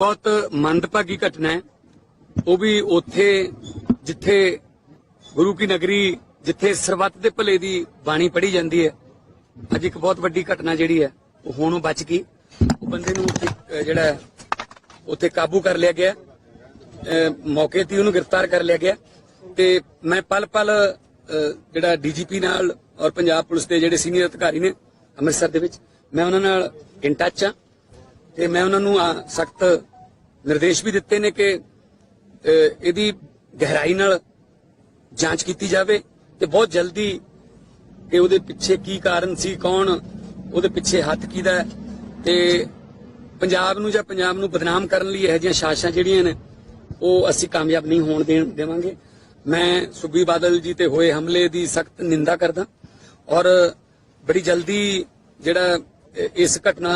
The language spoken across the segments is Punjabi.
ਬਹੁਤ ਮੰਦਭਾਗੀ ਘਟਨਾ ਹੈ। ਉਹ ਵੀ ਉੱਥੇ ਜਿੱਥੇ ਗੁਰੂ ਕੀ ਨਗਰੀ, ਜਿੱਥੇ ਸਰਬੱਤ ਦੇ ਭਲੇ ਦੀ ਬਾਣੀ ਪੜ੍ਹੀ ਜਾਂਦੀ ਹੈ, ਅੱਜ ਇੱਕ ਬਹੁਤ ਵੱਡੀ ਘਟਨਾ ਜਿਹੜੀ ਹੈ, ਉਹ ਹੁਣ ਉਹ ਬਚ ਗਈ। ਉਹ ਬੰਦੇ ਨੂੰ ਜਿਹੜਾ ਉੱਥੇ ਕਾਬੂ ਕਰ ਲਿਆ ਗਿਆ। ਮੌਕੇ ਤੇ ਉਹਨੂੰ ਗ੍ਰਿਫਤਾਰ ਕਰ ਲਿਆ ਗਿਆ। ਤੇ ਮੈਂ ਪਲ ਪਲ ਜਿਹੜਾ ਡੀਜੀਪੀ ਨਾਲ ਔਰ ਪੰਜਾਬ ਪੁਲਿਸ ਦੇ ਜਿਹੜੇ ਸੀਨੀਅਰ ਅਧਿਕਾਰੀ ਨੇ ਅੰਮ੍ਰਿਤਸਰ ਦੇ ਵਿੱਚ, ਮੈਂ ਉਹਨਾਂ ਨਾਲ ਇਨ ਟੱਚ ਆ ਤੇ ਮੈਂ ਉਹਨਾਂ ਨੂੰ ਸਖਤ ਨਿਰਦੇਸ਼ ਵੀ ਦਿੱਤੇ ਨੇ ਕਿ ਇਹਦੀ ਗਹਿਰਾਈ ਨਾਲ ਜਾਂਚ ਕੀਤੀ ਜਾਵੇ ਤੇ ਬਹੁਤ ਜਲਦੀ ਕਿ ਉਹਦੇ ਪਿੱਛੇ ਕੀ ਕਾਰਨ ਸੀ, ਕੌਣ, ਉਹਦੇ ਪਿੱਛੇ ਹੱਥ ਕਿਹਦਾ ਹੈ ਤੇ ਪੰਜਾਬ ਨੂੰ ਜਾਂ ਪੰਜਾਬ ਨੂੰ ਬਦਨਾਮ ਕਰਨ ਲਈ ਇਹੋ ਜਿਹੀਆਂ ਸਾਜ਼ਿਸ਼ਾਂ ਜਿਹੜੀਆਂ ਨੇ, ਉਹ ਅਸੀਂ ਕਾਮਯਾਬ ਨਹੀਂ ਹੋਣ ਦੇਣ, ਦੇਵਾਂਗੇ। ਮੈਂ ਸੁਖਬੀਰ ਬਾਦਲ ਜੀ ਤੇ ਹੋਏ ਹਮਲੇ ਦੀ ਸਖਤ ਨਿੰਦਾ ਕਰਦਾ ਔਰ ਬੜੀ ਜਲਦੀ ਜਿਹੜਾ ਇਸ ਘਟਨਾ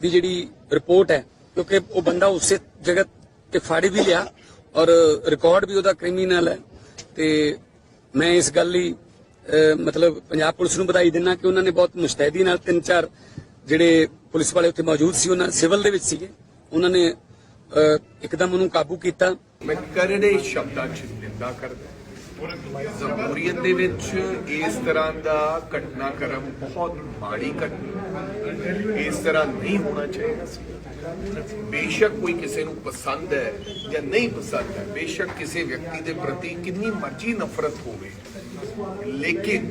ਦੀ ਜਿਹੜੀ ਰਿਪੋਰਟ ਹੈ ਕਿਉਂਕਿ ਉਹ ਬੰਦਾ ਉਸੇ ਜਗ੍ਹਾ ਤੇ ਫੜ ਵੀ ਲਿਆ ਔਰ ਰਿਕਾਰਡ ਵੀ ਉਹਦਾ ਕ੍ਰਿਮੀਨਲ ਹੈ ਤੇ ਮੈਂ ਇਸ ਗੱਲ ਲਈ ਮਤਲਬ ਪੰਜਾਬ ਪੁਲਿਸ ਨੂੰ ਵਧਾਈ ਦਿੰਦਾ ਕਿ ਉਹਨਾਂ ਨੇ ਬਹੁਤ ਮੁਸਤੈਦੀ ਨਾਲ ਤਿੰਨ ਚਾਰ ਜਿਹੜੇ ਪੁਲਿਸ ਵਾਲੇ ਉੱਥੇ ਮੌਜੂਦ ਸੀ ਉਹਨਾਂ ਸਿਵਲ ਦੇ ਵਿੱਚ ਸੀਗੇ ਉਹਨਾਂ ਨੇ ਅਹ, ਇੱਕਦਮ ਉਹਨੂੰ ਕਾਬੂ ਕੀਤਾ ਮੈਂ ਕਰੜੇ ਸ਼ਬਦਾਂ 'ਚ ਨਿੰਦਾ ਕਰਦਾ ਜਮਹੂਰੀਅਤ ਦੇ ਵਿੱਚ ਇਸ ਤਰ੍ਹਾਂ ਦਾ ਘਟਨਾਕ੍ਰਮ ਬਹੁਤ ਮਾੜੀ ਘਟਨਾ ਇਸ ਤਰ੍ਹਾਂ ਨਹੀਂ ਹੋਣਾ ਚਾਹੀਦਾ ਸੀ। ਬੇਸ਼ੱਕ ਕੋਈ ਕਿਸੇ ਨੂੰ ਪਸੰਦ ਹੈ ਜਾਂ ਨਹੀਂ ਪਸੰਦ ਹੈ, ਬੇਸ਼ੱਕ ਕਿਸੇ ਵਿਅਕਤੀ ਦੇ ਪ੍ਰਤੀ ਕਿੰਨੀ ਮਰਜ਼ੀ ਨਫ਼ਰਤ ਹੋਵੇ। ਲੇਕਿਨ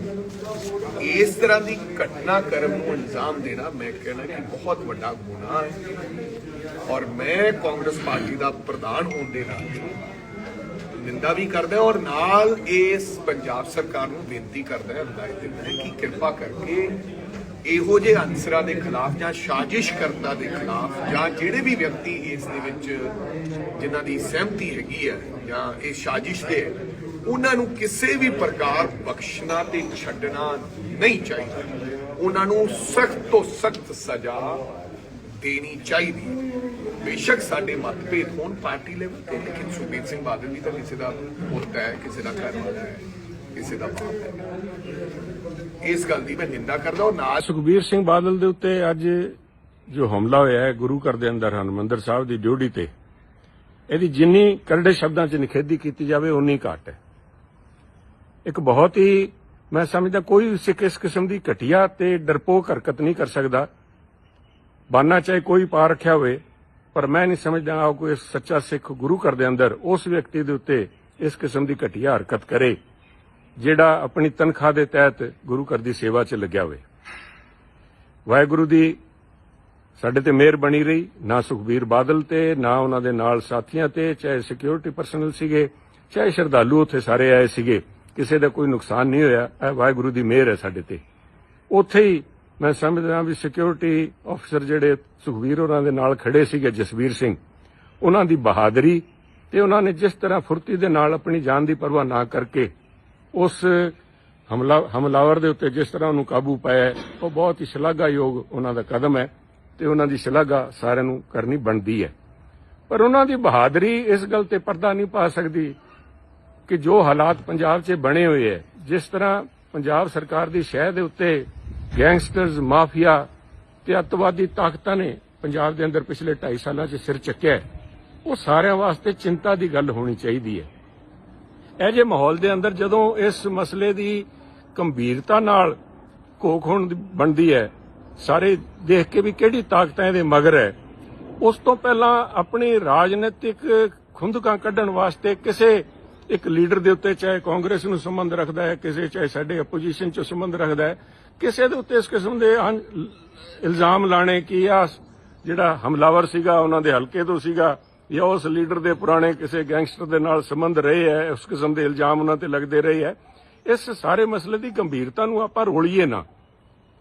ਇਸ ਤਰ੍ਹਾਂ ਦੀ ਘਟਨਾਕ੍ਰਮ ਨੂੰ ਅੰਜਾਮ ਦੇਣਾ ਮੈਂ ਕਹਿੰਦਾ ਕਿ ਬਹੁਤ ਵੱਡਾ ਗੁਨਾਹ ਹੈ। ਔਰ ਮੈਂ ਕਾਂਗਰਸ ਪਾਰਟੀ ਦਾ ਪ੍ਰਧਾਨ ਹੋਣ ਦੇ ਨਾਤੇ ਨਿੰਦਾ ਵੀ ਕਰਦਾ ਔਰ ਨਾਲ ਇਸ ਪੰਜਾਬ ਸਰਕਾਰ ਨੂੰ ਬੇਨਤੀ ਕਰਦਾ ਹੈ ਹਦਾਇਤ ਦਿੰਦਾ ਹੈ ਕਿ ਕਿਰਪਾ ਕਰਕੇ ਇਹੋ ਜਿਹੇ ਅਨਸਰਾਂ ਦੇ ਖਿਲਾਫ ਜਾਂ ਸਾਜ਼ਿਸ਼ ਦੇ ਖਿਲਾਫ ਜਾਂ ਜਿਹੜੇ ਵੀ ਵਿਅਕਤੀ ਇਸ ਦੇ ਵਿੱਚ ਜਿਨ੍ਹਾਂ ਦੀ ਸਹਿਮਤੀ ਹੈਗੀ ਹੈ ਜਾਂ ਇਹ ਸਾਜ਼ਿਸ਼ ਦੇ, ਉਹਨਾਂ ਨੂੰ ਕਿਸੇ ਵੀ ਪ੍ਰਕਾਰ ਬਖਸ਼ਣਾ ਤੇ ਛੱਡਣਾ ਨਹੀਂ ਚਾਹੀਦਾ ਉਹਨਾਂ ਨੂੰ ਸਖਤ ਤੋਂ ਸਖਤ ਸਜ਼ਾ ਦੇਣੀ ਚਾਹੀਦੀ ਹੈ। ਬੇਸ਼ੱਕ ਸਾਡੇ ਮਤਭੇਦ ਹੋਣ ਪਾਰਟੀ ਲੈਵਲ ਤੇ, ਲੇਕਿਨ ਸੁਖਬੀਰ ਸਿੰਘ ਬਾਦਲ ਵੀ ਤਾਂ ਕਿਸੇ ਦਾ ਪੁੱਤ ਹੈ, ਕਿਸੇ ਦਾ ਘਰ ਹੈ ਕਿਸੇ ਦਾ ਬਾਪ ਹੈ। ਇਸ ਗੱਲ ਦੀ ਮੈਂ ਨਿੰਦਾ ਕਰਦਾ ਔਰ ਨਾਲ ਸੁਖਬੀਰ ਸਿੰਘ ਬਾਦਲ ਦੇ ਉੱਤੇ ਅੱਜ ਜੋ ਹਮਲਾ ਹੋਇਆ ਹੈ, ਗੁਰੂ ਘਰ ਦੇ ਅੰਦਰ, ਹਰਮੰਦਰ ਸਾਹਿਬ ਦੀ ਡਿਊਟੀ ਤੇ, ਇਹਦੀ ਜਿੰਨੀ ਕਰੜੇ ਸ਼ਬਦਾਂ 'ਚ ਨਿਖੇਧੀ ਕੀਤੀ ਜਾਵੇ ਉਨੀ ਘੱਟ ਹੈ। ਇੱਕ ਬਹੁਤ ਹੀ, ਮੈਂ ਸਮਝਦਾ, ਕੋਈ ਸਿੱਖ ਇਸ ਕਿਸਮ ਦੀ ਘਟੀਆ ਤੇ ਡਰਪੋਕ ਹਰਕਤ ਨਹੀਂ ਕਰ ਸਕਦਾ। ਬਾਨਾ ਚਾਹੇ ਕੋਈ ਪਾ ਰੱਖਿਆ ਹੋਵੇ, ਪਰ ਮੈਂ ਨਹੀਂ ਸਮਝਦਾ ਆ ਕੋਈ ਸੱਚਾ ਸਿੱਖ ਗੁਰੂ ਘਰ ਦੇ ਅੰਦਰ ਉਸ ਵਿਅਕਤੀ ਦੇ ਉੱਤੇ ਇਸ ਕਿਸਮ ਦੀ ਘਟੀਆ ਹਰਕਤ ਕਰੇ। ਜਿਹੜਾ ਆਪਣੀ ਤਨਖਾਹ ਦੇ ਤਹਿਤ ਗੁਰੂ ਘਰ ਦੀ ਸੇਵਾ 'ਚ ਲੱਗਿਆ ਹੋਵੇ। ਵਾਹਿਗੁਰੂ ਦੀ ਸਾਡੇ ਤੇ ਮਿਹਰ ਬਣੀ ਰਹੀ, ਨਾ ਸੁਖਬੀਰ ਬਾਦਲ ਤੇ, ਨਾ ਉਹਨਾਂ ਦੇ ਨਾਲ ਸਾਥੀਆਂ ਤੇ, ਚਾਹੇ ਸਿਕਿਉਰਿਟੀ ਪਰਸਨਲ ਸੀਗੇ, ਚਾਹੇ ਸ਼ਰਧਾਲੂ ਉੱਥੇ ਸਾਰੇ ਆਏ ਸੀਗੇ, ਕਿਸੇ ਦਾ ਕੋਈ ਨੁਕਸਾਨ ਨਹੀਂ ਹੋਇਆ, ਇਹ ਵਾਹਿਗੁਰੂ ਦੀ ਮਿਹਰ ਹੈ ਸਾਡੇ ਤੇ। ਉੱਥੇ ਹੀ ਮੈਂ ਸਮਝਦਾ ਵੀ ਸਿਕਿਉਰਿਟੀ ਅਫਸਰ ਜਿਹੜੇ ਸੁਖਬੀਰ ਹੋਰਾਂ ਦੇ ਨਾਲ ਖੜੇ ਸੀਗੇ, ਜਸਵੀਰ ਸਿੰਘ, ਉਹਨਾਂ ਦੀ ਬਹਾਦਰੀ ਤੇ ਉਹਨਾਂ ਨੇ ਜਿਸ ਤਰ੍ਹਾਂ ਫੁਰਤੀ ਦੇ ਨਾਲ ਆਪਣੀ ਜਾਨ ਦੀ ਪਰਵਾਹ ਨਾ ਕਰਕੇ ਉਸ ਹਮਲਾ ਹਮਲਾਵਰ ਦੇ ਉੱਤੇ ਜਿਸ ਤਰ੍ਹਾਂ ਉਹਨੂੰ ਕਾਬੂ ਪਾਇਆ ਉਹ ਬਹੁਤ ਹੀ ਸ਼ਲਾਘਾਯੋਗ ਉਹਨਾਂ ਦਾ ਕਦਮ ਹੈ ਤੇ ਉਹਨਾਂ ਦੀ ਸ਼ਲਾਘਾ ਸਾਰਿਆਂ ਨੂੰ ਕਰਨੀ ਬਣਦੀ ਹੈ। ਪਰ ਉਹਨਾਂ ਦੀ ਬਹਾਦਰੀ ਇਸ ਗੱਲ ਤੇ ਪਰਦਾ ਨਹੀਂ ਪਾ ਸਕਦੀ ਕਿ ਜੋ ਹਾਲਾਤ ਪੰਜਾਬ 'ਚ ਬਣੇ ਹੋਏ ਹੈ, ਜਿਸ ਤਰ੍ਹਾਂ ਪੰਜਾਬ ਸਰਕਾਰ ਦੀ ਸ਼ਹਿ ਦੇ ਉੱਤੇ ਗੈਂਗਸਟਰਸ, ਮਾਫੀਆ ਤੇ ਅੱਤਵਾਦੀ ਤਾਕਤਾਂ ਨੇ ਪੰਜਾਬ ਦੇ ਅੰਦਰ ਪਿਛਲੇ 2.5 ਸਾਲਾਂ 'ਚ ਸਿਰ ਚੱਕਿਆ ਉਹ ਸਾਰਿਆਂ ਵਾਸਤੇ ਚਿੰਤਾ ਦੀ ਗੱਲ ਹੋਣੀ ਚਾਹੀਦੀ ਹੈ। ਇਹ ਜੇ ਮਾਹੌਲ ਦੇ ਅੰਦਰ ਜਦੋਂ ਇਸ ਮਸਲੇ ਦੀ ਗੰਭੀਰਤਾ ਨਾਲ ਘੋਖ ਹੋਣ ਬਣਦੀ ਹੈ, ਸਾਰੇ ਦੇਖ ਕੇ ਵੀ ਕਿਹੜੀ ਤਾਕਤਾਂ ਇਹਦੇ ਮਗਰ ਹੈ। ਉਸ ਤੋਂ ਪਹਿਲਾਂ ਆਪਣੀ ਰਾਜਨੀਤਿਕ ਖੁੰਦਕਾਂ ਕੱਢਣ ਵਾਸਤੇ ਕਿਸੇ ਇੱਕ ਲੀਡਰ ਦੇ ਉੱਤੇ ਚਾਹੇ ਕਾਂਗਰਸ ਨੂੰ ਸੰਬੰਧ ਰੱਖਦਾ ਹੈ, ਕਿਸੇ ਚਾਹੇ ਸਾਡੇ ਆਪੋਜੀਸ਼ਨ ਚ ਸੰਬੰਧ ਰੱਖਦਾ ਹੈ, ਕਿਸੇ ਦੇ ਉੱਤੇ ਇਸ ਕਿਸਮ ਦੇ ਇਲਜ਼ਾਮ ਲਾਣੇ ਕਿ ਆ ਜਿਹੜਾ ਹਮਲਾਵਰ ਸੀਗਾ, ਉਹਨਾਂ ਦੇ ਹਲਕੇ ਤੋਂ ਸੀਗਾ ਜਾਂ ਉਸ ਲੀਡਰ ਦੇ ਪੁਰਾਣੇ ਕਿਸੇ ਗੈਂਗਸਟਰ ਦੇ ਨਾਲ ਸੰਬੰਧ ਰਹੇ ਹੈ, ਉਸ ਕਿਸਮ ਦੇ ਇਲਜ਼ਾਮ ਉਹਨਾਂ ਤੇ ਲੱਗਦੇ ਰਹੇ ਹੈ, ਇਸ ਸਾਰੇ ਮਸਲੇ ਦੀ ਗੰਭੀਰਤਾ ਨੂੰ ਆਪਾਂ ਰੋਲੀਏ ਨਾ।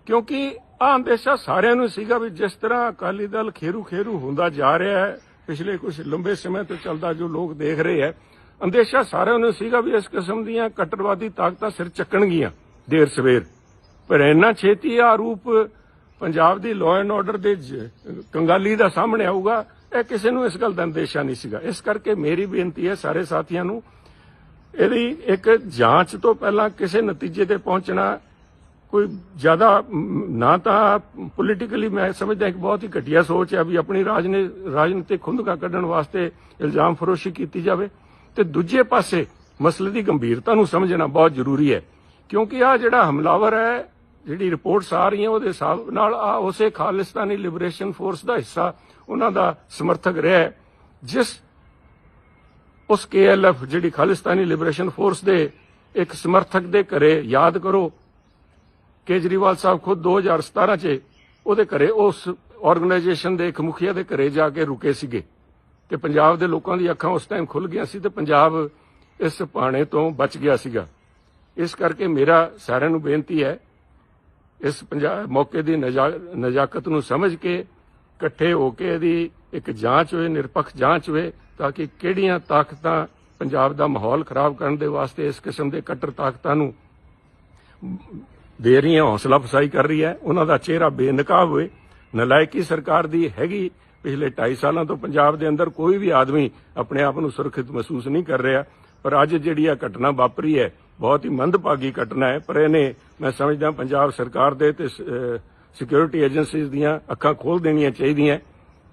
ਕਿਉਂਕਿ ਆ ਅੰਦੇਸ਼ਾ ਸਾਰਿਆਂ ਨੂੰ ਸੀਗਾ ਵੀ ਜਿਸ ਤਰ੍ਹਾਂ ਅਕਾਲੀ ਦਲ ਖੇਰੂ ਖੇਰੂ ਹੁੰਦਾ ਜਾ ਰਿਹਾ ਹੈ, ਪਿਛਲੇ ਕੁਝ ਲੰਬੇ ਸਮੇਂ ਤੋਂ ਚੱਲਦਾ ਜੋ ਲੋਕ ਦੇਖ ਰਹੇ ਹੈ, ਅੰਦੇਸ਼ਾ ਸਾਰਿਆਂ ਨੂੰ ਸੀਗਾ ਵੀ ਇਸ ਕਿਸਮ ਦੀਆਂ ਕੱਟੜਵਾਦੀ ਤਾਕਤਾਂ ਸਿਰ ਚੱਕਣਗੀਆਂ ਦੇਰ ਸਵੇਰ। ਪਰ ਇੰਨਾ ਛੇਤੀ ਆ ਰੂਪ ਪੰਜਾਬ ਦੀ ਲਾਅ ਐਂਡ ਆਰਡਰ ਦੇ ਕੰਗਾਲੀ ਦਾ ਸਾਹਮਣੇ ਆਊਗਾ ਇਹ ਕਿਸੇ ਨੂੰ ਇਸ ਗੱਲ ਦਾ ਅੰਦੇਸ਼ਾ ਨਹੀਂ ਸੀਗਾ। ਇਸ ਕਰਕੇ ਮੇਰੀ ਬੇਨਤੀ ਹੈ ਸਾਰੇ ਸਾਥੀਆਂ ਨੂੰ, ਇਹਦੀ ਇੱਕ ਜਾਂਚ ਤੋਂ ਪਹਿਲਾਂ ਕਿਸੇ ਨਤੀਜੇ ਤੇ ਪਹੁੰਚਣਾ ਕੋਈ ਜ਼ਿਆਦਾ, ਨਾ ਤਾਂ ਪੋਲੀਟੀਕਲੀ ਮੈਂ ਸਮਝਦਾ ਇੱਕ ਬਹੁਤ ਹੀ ਘਟੀਆ ਸੋਚ ਹੈ ਵੀ ਆਪਣੀ ਰਾਜਨੇ, ਰਾਜਨੀਤਿਕ ਖੁੰਦਕਾ ਕੱਢਣ ਵਾਸਤੇ ਇਲਜ਼ਾਮ ਫਰੋਸ਼ੀ ਕੀਤੀ ਜਾਵੇ। ਤੇ ਦੂਜੇ ਪਾਸੇ ਮਸਲੇ ਦੀ ਗੰਭੀਰਤਾ ਨੂੰ ਸਮਝਣਾ ਬਹੁਤ ਜ਼ਰੂਰੀ ਹੈ, ਕਿਉਂਕਿ ਆ ਜਿਹੜਾ ਹਮਲਾਵਰ ਹੈ ਜਿਹੜੀ ਰਿਪੋਰਟਸ ਆ ਰਹੀਆਂ ਉਹਦੇ ਹਿਸਾਬ ਨਾਲ ਆ ਉਸੇ ਖਾਲਿਸਤਾਨੀ ਲਿਬਰੇਸ਼ਨ ਫੋਰਸ ਦਾ ਹਿੱਸਾ ਉਹਨਾਂ ਦਾ ਸਮਰਥਕ ਰਿਹਾ ਜਿਸ ਉਸ ਕੇਐਲਐਫ ਜਿਹੜੀ ਖਾਲਿਸਤਾਨੀ ਲਿਬਰੇਸ਼ਨ ਫੋਰਸ ਦੇ ਇੱਕ ਸਮਰਥਕ ਦੇ ਘਰੇ ਯਾਦ ਕਰੋ, ਕੇਜਰੀਵਾਲ ਸਾਹਿਬ ਖੁਦ 2017 ਚ ਉਹਦੇ ਘਰੇ ਉਸ ਆਰਗੇਨਾਈਜੇਸ਼ਨ ਦੇ ਇੱਕ ਮੁਖੀਆ ਦੇ ਘਰੇ ਜਾ ਕੇ ਰੁਕੇ ਸੀਗੇ ਤੇ ਪੰਜਾਬ ਦੇ ਲੋਕਾਂ ਦੀ ਅੱਖਾਂ ਉਸ ਟਾਈਮ ਖੁੱਲ ਗਈਆਂ ਸੀ ਤੇ ਪੰਜਾਬ ਇਸ ਪਾਣੇ ਤੋਂ ਬਚ ਗਿਆ ਸੀਗਾ। ਇਸ ਕਰਕੇ ਮੇਰਾ ਸਾਰਿਆਂ ਨੂੰ ਬੇਨਤੀ ਹੈ ਇਸ ਪੰਜਾਬ ਮੌਕੇ ਦੀ ਨਜਾ- ਨਜ਼ਾਕਤ ਨੂੰ ਸਮਝ ਕੇ ਇਕੱਠੇ ਹੋ ਕੇ ਇਹਦੀ ਇੱਕ ਜਾਂਚ ਹੋਏ, ਨਿਰਪੱਖ ਜਾਂਚ ਹੋਏ, ਤਾਂ ਕਿ ਕਿਹੜੀਆਂ ਤਾਕਤਾਂ ਪੰਜਾਬ ਦਾ ਮਾਹੌਲ ਖਰਾਬ ਕਰਨ ਦੇ ਵਾਸਤੇ ਇਸ ਕਿਸਮ ਦੇ ਕੱਟਰ ਤਾਕਤਾਂ ਨੂੰ ਦੇ ਰਹੀਆਂ ਹੌਸਲਾ ਫਸਾਈ ਕਰ ਰਹੀ ਹੈ, ਉਹਨਾਂ ਦਾ ਚਿਹਰਾ ਬੇਨਕਾਬ ਹੋਏ। ਨਲਾਇਕੀ ਸਰਕਾਰ ਦੀ ਹੈਗੀ ਪਿਛਲੇ 2.5 ਸਾਲਾਂ ਤੋਂ ਪੰਜਾਬ ਦੇ ਅੰਦਰ ਕੋਈ ਵੀ ਆਦਮੀ ਆਪਣੇ ਆਪ ਨੂੰ ਸੁਰੱਖਿਅਤ ਮਹਿਸੂਸ ਨਹੀਂ ਕਰ ਰਿਹਾ, ਪਰ ਅੱਜ ਜਿਹੜੀ ਆ ਘਟਨਾ ਵਾਪਰੀ ਹੈ ਬਹੁਤ ਹੀ ਮੰਦਭਾਗੀ ਘਟਨਾ ਹੈ, ਪਰ ਇਹਨੇ, ਮੈਂ ਸਮਝਦਾ ਪੰਜਾਬ ਸਰਕਾਰ ਦੇ ਤੇ ਸਿਕਿਉਰਿਟੀ ਏਜੰਸੀਜ਼ ਦੀਆਂ ਅੱਖਾਂ ਖੋਲ ਦੇਣੀਆਂ ਚਾਹੀਦੀਆਂ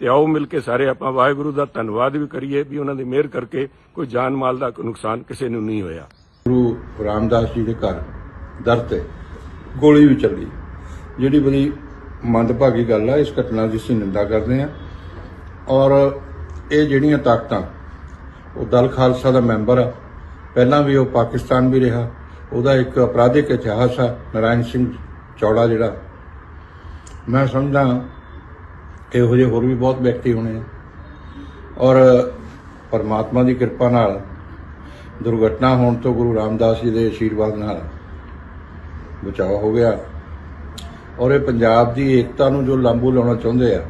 ਤੇ ਆਓ ਮਿਲ ਕੇ ਸਾਰੇ ਆਪਾਂ ਵਾਹਿਗੁਰੂ ਦਾ ਧੰਨਵਾਦ ਵੀ ਕਰੀਏ ਵੀ ਉਹਨਾਂ ਦੀ ਮਿਹਰ ਕਰਕੇ ਕੋਈ ਜਾਨ ਮਾਲ ਦਾ ਨੁਕਸਾਨ ਕਿਸੇ ਨੂੰ ਨਹੀਂ ਹੋਇਆ। ਗੁਰੂ ਰਾਮਦਾਸ ਜੀ ਦੇ ਘਰ ਦਰ ਤੇ ਗੋਲੀ ਵੀ ਚੱਲੀ। ਜਿਹੜੀ ਬੜੀ ਮੰਦਭਾਗੀ ਗੱਲ ਆ, ਇਸ ਘਟਨਾ ਦੀ ਅਸੀਂ ਨਿੰਦਾ ਕਰਦੇ ਹਾਂ। ਔਰ ਇਹ ਜਿਹੜੀਆਂ ਤਾਕਤਾਂ, ਉਹ ਦਲ ਖਾਲਸਾ ਦਾ ਮੈਂਬਰ ਆ ਪਹਿਲਾਂ ਵੀ ਉਹ ਪਾਕਿਸਤਾਨ ਵੀ ਰਿਹਾ। ਉਹਦਾ ਇੱਕ ਅਪਰਾਧਿਕ ਇਤਿਹਾਸ ਆ, ਨਰਾਇਣ ਸਿੰਘ ਚੌੜਾ ਜਿਹੜਾ। ਮੈਂ ਸਮਝਦਾ ਇਹੋ ਜਿਹੇ ਹੋਰ ਵੀ ਬਹੁਤ ਵਿਅਕਤੀ ਹੋਣੇ ਔਰ ਪਰਮਾਤਮਾ ਦੀ ਕਿਰਪਾ ਨਾਲ ਦੁਰਘਟਨਾ ਹੋਣ ਤੋਂ ਗੁਰੂ ਰਾਮਦਾਸ ਜੀ ਦੇ ਆਸ਼ੀਰਵਾਦ ਨਾਲ ਬਚਾਅ ਹੋ ਗਿਆ। ਔਰ ਇਹ ਪੰਜਾਬ ਦੀ ਏਕਤਾ ਨੂੰ ਜੋ ਲਾਂਬੂ ਲਾਉਣਾ ਚਾਹੁੰਦੇ ਆ,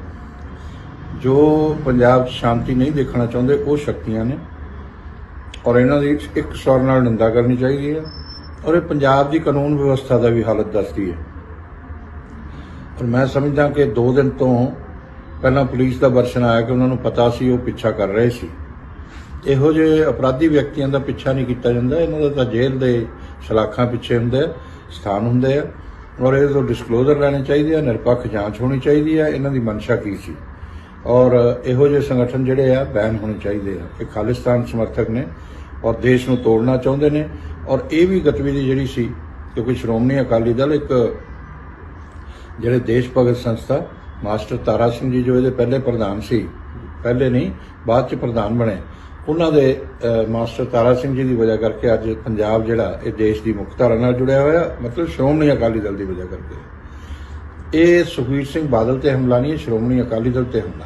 ਜੋ ਪੰਜਾਬ 'ਚ ਸ਼ਾਂਤੀ ਨਹੀਂ ਦੇਖਣਾ ਚਾਹੁੰਦੇ, ਉਹ ਸ਼ਕਤੀਆਂ ਨੇ। ਔਰ ਇਹਨਾਂ ਦੀ ਇੱਕ ਸਵਰ ਨਾਲ ਨਿੰਦਾ ਕਰਨੀ ਚਾਹੀਦੀ ਹੈ ਔਰ ਇਹ ਪੰਜਾਬ ਦੀ ਕਾਨੂੰਨ ਵਿਵਸਥਾ ਦਾ ਵੀ ਹਾਲਤ ਦੱਸਦੀ ਹੈ। ਔਰ ਮੈਂ ਸਮਝਦਾ ਕਿ 2 ਦਿਨ ਤੋਂ ਪਹਿਲਾਂ ਪੁਲਿਸ ਦਾ ਵਰਸ਼ਨ ਆਇਆ ਕਿ ਉਹਨਾਂ ਨੂੰ ਪਤਾ ਸੀ, ਉਹ ਪਿੱਛਾ ਕਰ ਰਹੇ ਸੀ। ਇਹੋ ਜਿਹੇ ਅਪਰਾਧੀ ਵਿਅਕਤੀਆਂ ਦਾ ਪਿੱਛਾ ਨਹੀਂ ਕੀਤਾ ਜਾਂਦਾ। ਇਹਨਾਂ ਦਾ ਤਾਂ ਜੇਲ੍ਹ ਦੇ ਸਲਾਖਾਂ ਪਿੱਛੇ ਹੁੰਦੇ, ਸਥਾਨ ਹੁੰਦੇ ਆ। ਔਰ ਇਹ ਤੋਂ ਡਿਸਕਲੋਜ਼ਰ ਲੈਣੇ ਚਾਹੀਦੇ ਆ, ਨਿਰਪੱਖ ਜਾਂਚ ਹੋਣੀ ਚਾਹੀਦੀ ਆ। ਇਹਨਾਂ ਦੀ ਮਨਸ਼ਾ ਕੀ ਸੀ? ਔਰ ਇਹੋ ਜਿਹੇ ਸੰਗਠਨ ਜਿਹੜੇ ਆ, ਬੈਨ ਹੋਣੇ ਚਾਹੀਦੇ ਆ। ਇਹ ਖਾਲਿਸਤਾਨ ਸਮਰਥਕ ਨੇ ਔਰ ਦੇਸ਼ ਨੂੰ ਤੋੜਨਾ ਚਾਹੁੰਦੇ ਨੇ। ਔਰ ਇਹ ਵੀ ਗਤੀਵਿਧੀ ਜਿਹੜੀ ਸੀ, ਕਿਉਂਕਿ ਸ਼੍ਰੋਮਣੀ ਅਕਾਲੀ ਦਲ ਇੱਕ ਜਿਹੜੇ ਦੇਸ਼ ਭਗਤ ਸੰਸਥਾ, ਮਾਸਟਰ ਤਾਰਾ ਸਿੰਘ ਜੀ ਜੋ ਇਹਦੇ ਪਹਿਲੇ ਪ੍ਰਧਾਨ ਸੀ, ਪਹਿਲੇ ਨਹੀਂ, ਬਾਅਦ ਚ ਪ੍ਰਧਾਨ ਬਣੇ। ਉਹਨਾਂ ਦੇ ਮਾਸਟਰ ਤਾਰਾ ਸਿੰਘ ਜੀ ਦੀ ਵਜ੍ਹਾ ਕਰਕੇ ਅੱਜ ਪੰਜਾਬ ਜਿਹੜਾ, ਇਹ ਦੇਸ਼ ਦੀ ਮੁੱਖ ਧਾਰਾ ਨਾਲ ਜੁੜਿਆ ਹੋਇਆ, ਮਤਲਬ ਸ਼੍ਰੋਮਣੀ ਅਕਾਲੀ ਦਲ ਦੀ ਵਜ੍ਹਾ ਕਰਕੇ। ਇਹ ਸੁਖਬੀਰ ਸਿੰਘ ਬਾਦਲ ਤੇ ਹਮਲਾ ਨਹੀਂ ਸ਼੍ਰੋਮਣੀ ਅਕਾਲੀ ਦਲ ਤੇ ਹਮਲਾ।